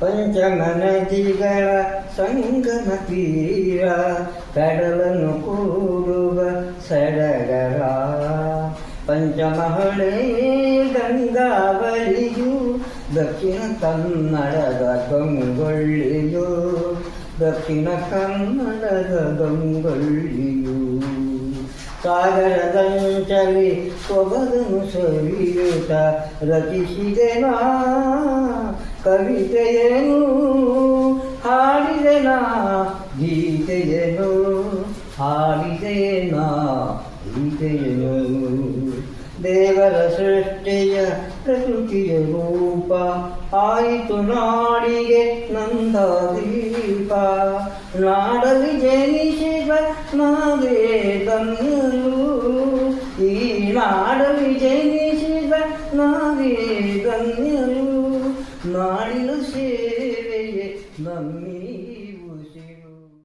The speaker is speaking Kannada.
ಪಂಚಮ ನದಿಗಳ ಸಂಗಮ ತೀರ ಕಡಲನ್ನು ಕೂಡುವ ಸಡಗರ. ಪಂಚಮಹಳೆ ಗಂಗಾವಳಿಯು ದಕ್ಷಿಣ ಕನ್ನಡದ ಗಂಗೊಳ್ಳಿಯು, ದಕ್ಷಿಣ ಕನ್ನಡದ ಗಂಗೊಳ್ಳಿಯು. ಸಾಗರದಂಚಲಿ ಸೊಬಗನು ರಚಿಸಿದೆ ರಚಿಸಿದೆನಾ ಕವಿತೆಯೇನು? ಹಾಡಿದೆನಾ? ಗೀತೆಯೇನು? ಹಾಡಿದೆನಾ? ಗೀತೆಯೇನು? ದೇವರ ಸೃಷ್ಟಿಯ ಪ್ರಕೃತಿಯ ರೂಪ. ಆಯಿತು ನಾಡಿಗೆ ನಂದಾದೀಪ ನಾಡಲಿ ಜನಿಸಿದ ನಾವೇ ಧನ್ಯರು ಸೇವೆಯೇ ನಮ್ಮೀವು ಶಿವ